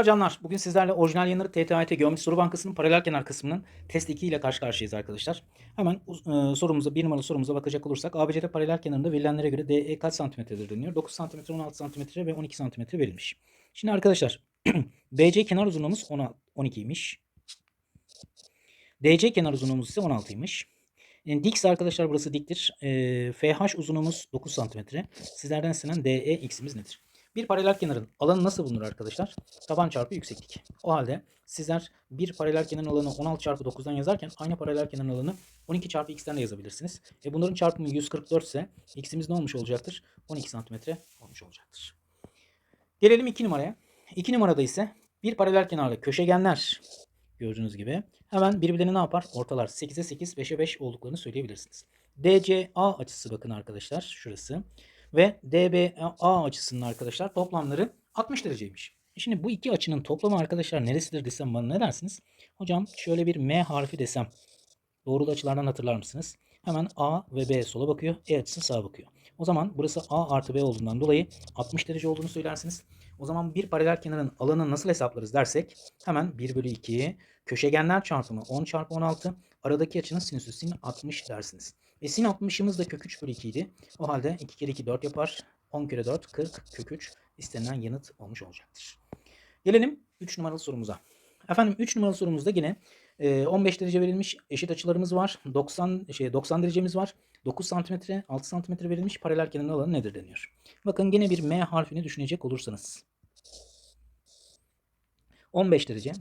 Merhabalar canlar. Bugün sizlerle orijinal yanarı TTAYT Geometri Soru Bankası'nın paralel kenar kısmının test 2 ile karşı karşıyayız arkadaşlar. Hemen e, sorumuza, bir numaralı sorumuza bakacak olursak ABCD paralel kenarında verilenlere göre DE kaç santimetredir deniyor. 9 santimetre, 16 santimetre ve 12 santimetre verilmiş. Şimdi arkadaşlar BC kenar uzunluğumuz 12'ymiş. DC kenar uzunluğumuz ise 16'ymış. Yani dik ise arkadaşlar burası diktir. E, FH uzunluğumuz 9 santimetre. Sizlerden istenen DE x'imiz nedir? Bir paralel kenarın alanı nasıl bulunur arkadaşlar? Taban çarpı yükseklik. O halde sizler bir paralel kenarın alanı 16 çarpı 9'dan yazarken aynı paralel kenarın alanı 12 çarpı x'ten de yazabilirsiniz. E bunların çarpımı 144 ise x'imiz ne olmuş olacaktır? 12 santimetre olmuş olacaktır. Gelelim 2 numaraya. 2 numarada ise bir paralel kenarda köşegenler gördüğünüz gibi hemen birbirlerini ne yapar? Ortalar 8'e 8, 5'e 5 olduklarını söyleyebilirsiniz. DCA açısı bakın arkadaşlar şurası ve DBA açısının arkadaşlar toplamları 60 dereceymiş. Şimdi bu iki açının toplamı arkadaşlar neresidir desem bana ne dersiniz? Hocam şöyle bir M harfi desem doğrulu açılardan hatırlar mısınız? Hemen A ve B sola bakıyor. E açısı sağa bakıyor. O zaman burası A artı B olduğundan dolayı 60 derece olduğunu söylersiniz. O zaman bir paralel kenarın alanını nasıl hesaplarız dersek hemen 1 bölü 2 köşegenler çarpımı 10 çarpı 16 aradaki açının sinüsü sin 60 dersiniz. E sin 60'ımız da kök 3 bölü 2 idi. O halde 2 kere 2 4 yapar. 10 kere 4 40 kök 3 istenilen yanıt olmuş olacaktır. Gelelim 3 numaralı sorumuza. Efendim 3 numaralı sorumuzda yine 15 derece verilmiş eşit açılarımız var. 90 şey 90 derecemiz var. 9 santimetre 6 santimetre verilmiş paralel kenarın alanı nedir deniyor. Bakın yine bir M harfini düşünecek olursanız. 15 derece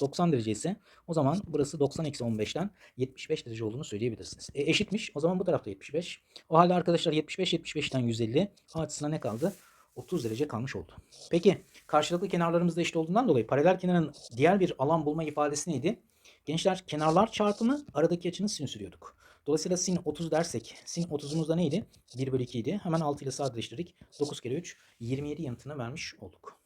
90 derece ise o zaman burası 90 eksi 15'ten 75 derece olduğunu söyleyebilirsiniz. E, eşitmiş. O zaman bu tarafta 75. O halde arkadaşlar 75 75'ten 150 A açısına ne kaldı? 30 derece kalmış oldu. Peki karşılıklı kenarlarımız da eşit olduğundan dolayı paralel kenarın diğer bir alan bulma ifadesi neydi? Gençler kenarlar çarpımı aradaki açının sinüsü diyorduk. Dolayısıyla sin 30 dersek sin 30'umuz da neydi? 1 bölü 2 idi. Hemen 6 ile sadeleştirdik. 9 kere 3 27 yanıtını vermiş olduk.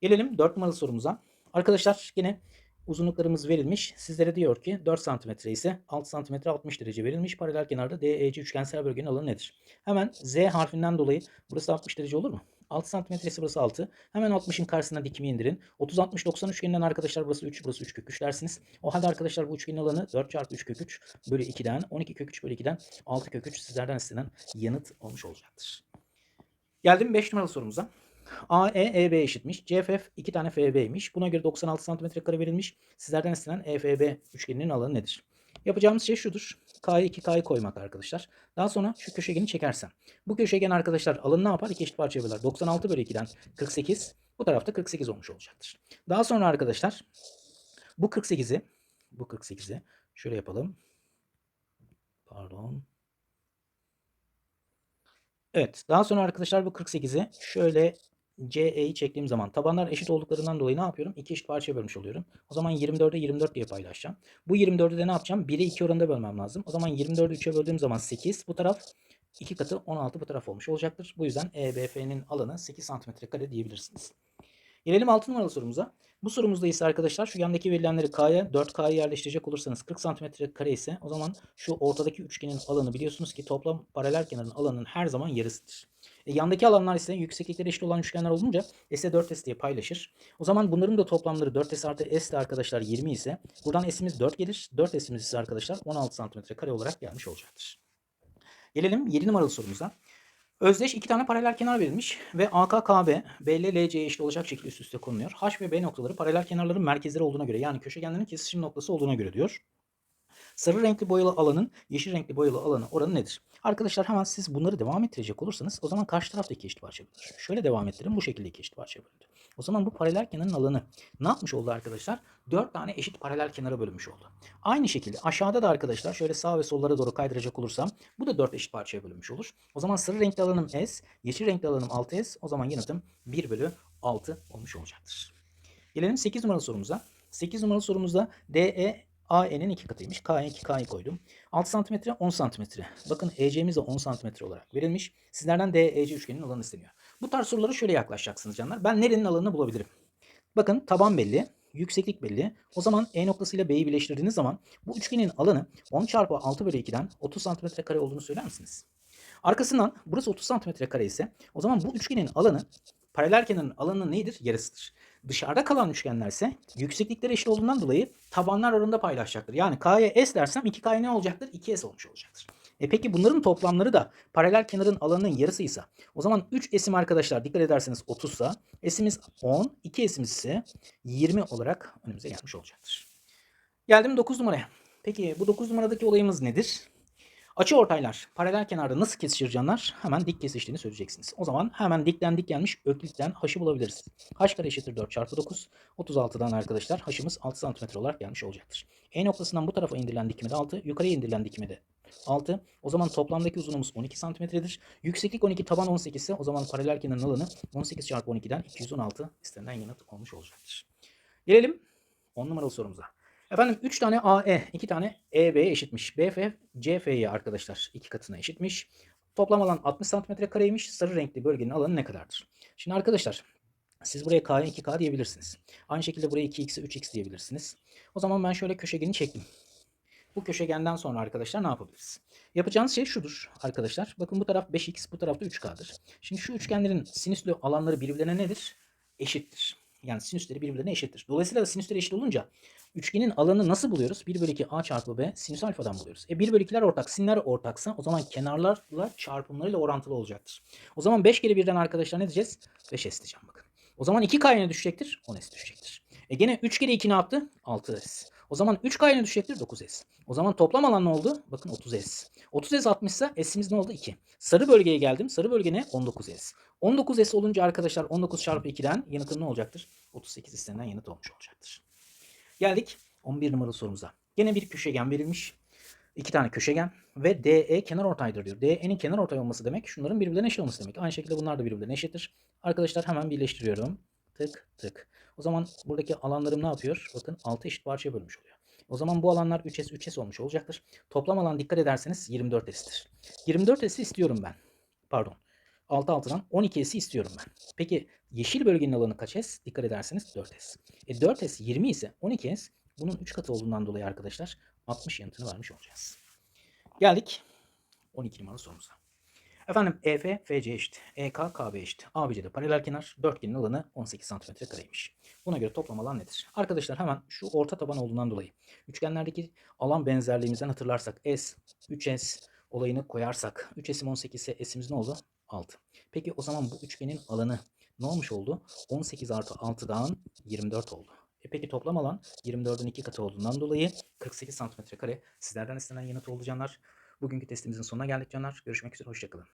Gelelim 4 numaralı sorumuza. Arkadaşlar yine uzunluklarımız verilmiş. Sizlere diyor ki 4 cm ise 6 cm 60 derece verilmiş. Paralel kenarda DEC üçgensel bölgenin alanı nedir? Hemen Z harfinden dolayı burası 60 derece olur mu? 6 santimetresi burası 6. Hemen 60'ın karşısına dikimi indirin. 30 60 90 üçgeninden arkadaşlar burası 3 burası 3 kök 3 dersiniz. O halde arkadaşlar bu üçgenin alanı 4 çarpı 3 kök 3 bölü 2'den 12 kök 3 bölü 2'den 6 kök 3 sizlerden istenen yanıt olmuş olacaktır. Geldim 5 numaralı sorumuza. AE EB eşitmiş. CFF 2 tane FB'ymiş. Buna göre 96 cm kare verilmiş. Sizlerden istenen EFB üçgeninin alanı nedir? Yapacağımız şey şudur. K'yı 2 K'yı koymak arkadaşlar. Daha sonra şu köşegeni çekersem. Bu köşegen arkadaşlar alanı ne yapar? İki eşit parçaya böler. 96 bölü 2'den 48. Bu tarafta 48 olmuş olacaktır. Daha sonra arkadaşlar bu 48'i bu 48'i şöyle yapalım. Pardon. Evet. Daha sonra arkadaşlar bu 48'i şöyle CE'yi çektiğim zaman tabanlar eşit olduklarından dolayı ne yapıyorum? İki eşit parçaya bölmüş oluyorum. O zaman 24'e 24 diye paylaşacağım. Bu 24'ü de ne yapacağım? 1'e 2 oranında bölmem lazım. O zaman 24'ü 3'e böldüğüm zaman 8. Bu taraf 2 katı 16 bu taraf olmuş olacaktır. Bu yüzden EBF'nin alanı 8 cm kare diyebilirsiniz. Gelelim 6 numaralı sorumuza. Bu sorumuzda ise arkadaşlar şu yandaki verilenleri K'ya 4K'ya yerleştirecek olursanız 40 cm kare ise o zaman şu ortadaki üçgenin alanı biliyorsunuz ki toplam paralel kenarın alanının her zaman yarısıdır. E, yandaki alanlar ise yükseklikleri eşit olan üçgenler olunca S'e 4S diye paylaşır. O zaman bunların da toplamları 4S artı S de arkadaşlar 20 ise buradan S'imiz 4 gelir. 4S'imiz ise arkadaşlar 16 cm kare olarak gelmiş olacaktır. Gelelim 7 numaralı sorumuza. Özdeş iki tane paralel kenar verilmiş ve AKKB B ile LC'ye eşit olacak şekilde üst üste konuluyor. H ve B noktaları paralel kenarların merkezleri olduğuna göre yani köşegenlerin kesişim noktası olduğuna göre diyor. Sarı renkli boyalı alanın yeşil renkli boyalı alanı oranı nedir? Arkadaşlar hemen siz bunları devam ettirecek olursanız o zaman karşı tarafta iki eşit parça bölünür. Şöyle devam ettirin bu şekilde iki eşit parça bölündü. O zaman bu paralel kenarın alanı ne yapmış oldu arkadaşlar? 4 tane eşit paralel kenara bölünmüş oldu. Aynı şekilde aşağıda da arkadaşlar şöyle sağ ve sollara doğru kaydıracak olursam bu da 4 eşit parçaya bölünmüş olur. O zaman sarı renkli alanım S, yeşil renkli alanım 6S. O zaman yanıtım 1 bölü 6 olmuş olacaktır. Gelelim 8 numaralı sorumuza. 8 numaralı sorumuzda DE AE'nin iki katıymış. K'ya 2 K'yı koydum. 6 cm 10 cm. Bakın EC'miz de 10 cm olarak verilmiş. Sizlerden DEC üçgenin alanı isteniyor. Bu tarz sorulara şöyle yaklaşacaksınız canlar. Ben nerenin alanını bulabilirim? Bakın taban belli. Yükseklik belli. O zaman E noktasıyla B'yi birleştirdiğiniz zaman bu üçgenin alanı 10 çarpı 6 bölü 2'den 30 cm kare olduğunu söyler misiniz? Arkasından burası 30 cm kare ise o zaman bu üçgenin alanı paralel kenarın alanı neydir? Yarısıdır. Dışarıda kalan üçgenler ise yükseklikleri eşit olduğundan dolayı tabanlar oranında paylaşacaktır. Yani K'ya S dersem 2K ne olacaktır? 2S olmuş olacaktır. E peki bunların toplamları da paralel kenarın alanının yarısıysa o zaman 3 esim arkadaşlar dikkat ederseniz 30 sa esimiz 10, 2 esimiz ise 20 olarak önümüze gelmiş olacaktır. Geldim 9 numaraya. Peki bu 9 numaradaki olayımız nedir? Açı ortaylar paralel kenarda nasıl kesişir canlar? Hemen dik kesiştiğini söyleyeceksiniz. O zaman hemen dikten dik gelmiş öklitten h'ı bulabiliriz. h kare eşittir 4 çarpı 9. 36'dan arkadaşlar h'ımız 6 cm olarak gelmiş olacaktır. E noktasından bu tarafa indirilen dikimi de 6, yukarıya indirilen dikimi de 6. O zaman toplamdaki uzunluğumuz 12 santimetredir. Yükseklik 12, taban 18 ise o zaman paralel kenarın alanı 18 çarpı 12'den 216 istenilen yanıt olmuş olacaktır. Gelelim 10 numaralı sorumuza. Efendim 3 tane AE, 2 tane EB eşitmiş. BF, CF'ye arkadaşlar iki katına eşitmiş. Toplam alan 60 santimetre kareymiş. Sarı renkli bölgenin alanı ne kadardır? Şimdi arkadaşlar siz buraya K'ya 2K diyebilirsiniz. Aynı şekilde buraya 2X'e 3X diyebilirsiniz. O zaman ben şöyle köşegeni çektim. Bu köşegenden sonra arkadaşlar ne yapabiliriz? Yapacağınız şey şudur arkadaşlar. Bakın bu taraf 5x, bu tarafta 3k'dır. Şimdi şu üçgenlerin sinüslü alanları birbirlerine nedir? Eşittir. Yani sinüsleri birbirlerine eşittir. Dolayısıyla da sinüsleri eşit olunca üçgenin alanını nasıl buluyoruz? 1 bölü 2 a çarpı b sinüs alfadan buluyoruz. E 1 bölü 2'ler ortak, sinler ortaksa o zaman kenarlarla çarpımlarıyla orantılı olacaktır. O zaman 5 kere birden arkadaşlar ne diyeceğiz? 5s diyeceğim bakın. O zaman 2k ne düşecektir? 10s düşecektir. E gene 3 kere 2 ne yaptı? 6s. O zaman 3K ne düşecektir? 9S. O zaman toplam alan ne oldu? Bakın 30S. 30S 60 ise S'imiz ne oldu? 2. Sarı bölgeye geldim. Sarı bölge ne? 19S. 19S olunca arkadaşlar 19 çarpı 2'den yanıtım ne olacaktır? 38 istenilen yanıt olmuş olacaktır. Geldik 11 numaralı sorumuza. Gene bir köşegen verilmiş. İki tane köşegen ve DE kenar ortaydır diyor. DE'nin kenar ortay olması demek şunların birbirlerine eşit olması demek. Aynı şekilde bunlar da birbirlerine eşittir. Arkadaşlar hemen birleştiriyorum. Tık tık. O zaman buradaki alanlarım ne yapıyor? Bakın 6 eşit parçaya bölmüş oluyor. O zaman bu alanlar 3S 3S olmuş olacaktır. Toplam alan dikkat ederseniz 24S'tir. 24S'i istiyorum ben. Pardon. 6 6'dan 12S'i istiyorum ben. Peki yeşil bölgenin alanı kaç S? Dikkat ederseniz 4S. E 4S 20 ise 12S bunun 3 katı olduğundan dolayı arkadaşlar 60 yanıtını vermiş olacağız. Geldik 12 numaralı sorumuza. Efendim EF FC eşit. EK KB eşit. ABC de paralel kenar. Dörtgenin alanı 18 cm kareymiş. Buna göre toplam alan nedir? Arkadaşlar hemen şu orta taban olduğundan dolayı üçgenlerdeki alan benzerliğimizden hatırlarsak S, 3S olayını koyarsak 3S'im 18 ise S'imiz ne oldu? 6. Peki o zaman bu üçgenin alanı ne olmuş oldu? 18 artı 6'dan 24 oldu. E peki toplam alan 24'ün 2 katı olduğundan dolayı 48 cm kare. Sizlerden istenen yanıt oldu canlar. Bugünkü testimizin sonuna geldik canlar. Görüşmek üzere. Hoşçakalın.